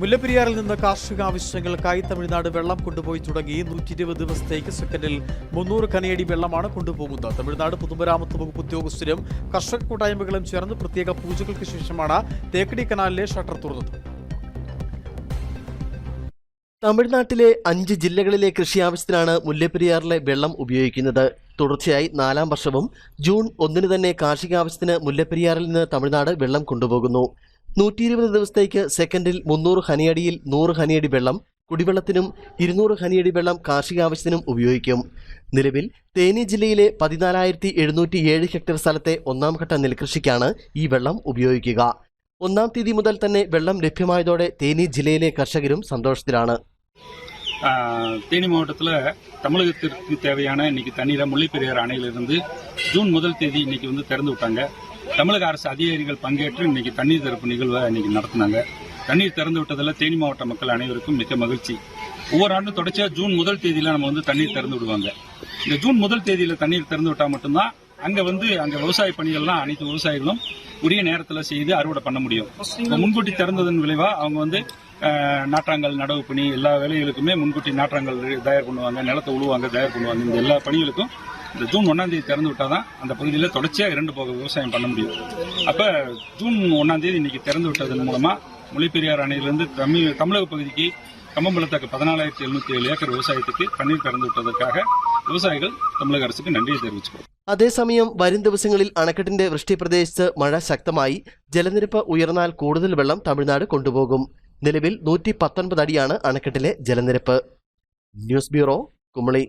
മുല്ലപ്പെരിയാറിൽ നിന്ന് കാർഷിക ആവശ്യങ്ങൾക്കായി തമിഴ്നാട് വെള്ളം കൊണ്ടുപോയി തുടങ്ങി. നൂറ്റി ഇരുപത് ദിവസത്തേക്ക് സെക്കൻഡിൽ മുന്നൂറ് കനയടി വെള്ളമാണ് കൊണ്ടുപോകുന്നത്. തമിഴ്നാട് പൊതുമരാമത്ത് വകുപ്പ് ഉദ്യോഗസ്ഥരും കർഷക കൂട്ടായ്മകളും ചേർന്ന് പ്രത്യേക പൂജകൾക്ക് ശേഷമാണ് തേക്കടി കനാലിലെ ഷട്ടർ തുറന്നത്. തമിഴ്നാട്ടിലെ അഞ്ച് ജില്ലകളിലെ കൃഷി ആവശ്യത്തിനാണ് മുല്ലപ്പെരിയാറിലെ വെള്ളം ഉപയോഗിക്കുന്നത്. തുടർച്ചയായി നാലാം വർഷവും ജൂൺ ഒന്നിന് തന്നെ കാർഷിക ആവശ്യത്തിന് മുല്ലപ്പെരിയാറിൽ നിന്ന് തമിഴ്നാട് വെള്ളം കൊണ്ടുപോകുന്നു. നൂറ്റി ഇരുപത് ദിവസത്തേക്ക് സെക്കൻഡിൽ മുന്നൂറ് ഹനിയടിയിൽ നൂറ് ഹനിയടി വെള്ളം കുടിവെള്ളത്തിനും ഇരുന്നൂറ് ഹനിയടി വെള്ളം കാർഷിക ആവശ്യത്തിനും ഉപയോഗിക്കും നിലവിൽ തേനി ജില്ലയിലെ പതിനാലായിരത്തി എഴുന്നൂറ്റി ഏഴ് ഹെക്ടർ സ്ഥലത്തെ ഒന്നാം ഘട്ട നെൽകൃഷിക്കാണ് ഈ വെള്ളം ഉപയോഗിക്കുക ഒന്നാം തീയതി മുതൽ തന്നെ വെള്ളം ലഭ്യമായതോടെ തേനി ജില്ലയിലെ കർഷകരും സന്തോഷത്തിലാണ് ஆஹ் தேனி மாவட்டத்தில் தமிழகத்திற்கு தேவையான இன்னைக்கு தண்ணீரை முல்லைப்பெரியார் அணையிலிருந்து ஜூன் முதல் தேதி இன்னைக்கு வந்து திறந்து விட்டாங்க தமிழக அரசு அதிகாரிகள் பங்கேற்று இன்னைக்கு தண்ணீர் திறப்பு நிகழ்வை இன்னைக்கு நடத்தினாங்க. தண்ணீர் திறந்து விட்டதில் தேனி மாவட்ட மக்கள் அனைவருக்கும் மிக்க மகிழ்ச்சி. ஒவ்வொரு ஆண்டும் தொடர்ச்சியாக ஜூன் முதல் தேதியில நம்ம வந்து தண்ணீர் திறந்து விடுவாங்க. இந்த ஜூன் முதல் தேதியில தண்ணீர் திறந்து விட்டா மட்டும்தான் அங்க வந்து அங்க விவசாய பணிகள்லாம் அனைத்து விவசாயிகளும் உரிய நேரத்தில் செய்து அறுவடை பண்ண முடியும். முன்கூட்டி திறந்ததன் விளைவா அவங்க வந்து நாற்றாங்கல் நடவு பணி எல்லா வேலைகளுக்குமே முன்கூட்டி நாற்றாங்கல் தயார் பண்ணுவாங்க நிலத்தை உழுவாங்க தயார் பண்ணுவாங்க. இந்த எல்லா பணிகளுக்கும் இந்த ஜூன் ஒன்னாம் தேதி திறந்து விட்டாதான் அந்த பகுதியில் தொடர்ச்சியா இரண்டு போக விவசாயம் பண்ண முடியும் அப்ப ஜூன் ஒன்னாம் தேதி இன்னைக்கு திறந்து விட்டதன் மூலமா முல்லைப்பெரியார் அணையிலிருந்து தமிழ் தமிழக பகுதிக்கு கம்பம்பலத்தக்க பதினாலாயிரத்தி எழுநூத்தி ஏழு ஏக்கர் விவசாயத்துக்கு தண்ணீர் திறந்து விட்டதற்காக விவசாயிகள் தமிழக அரசுக்கு நன்றியை தெரிவிச்சுக்கிறோம் അതേസമയം വരും ദിവസങ്ങളിൽ അണക്കെട്ടിന്റെ വൃഷ്ടിപ്രദേശത്ത് മഴ ശക്തമായി ജലനിരപ്പ് ഉയർന്നാൽ കൂടുതൽ വെള്ളം തമിഴ്നാട് കൊണ്ടുപോകും നിലവിൽ നൂറ്റി പത്തൊൻപത് അടിയാണ് അണക്കെട്ടിലെ ജലനിരപ്പ് ന്യൂസ് ബ്യൂറോ കുമളി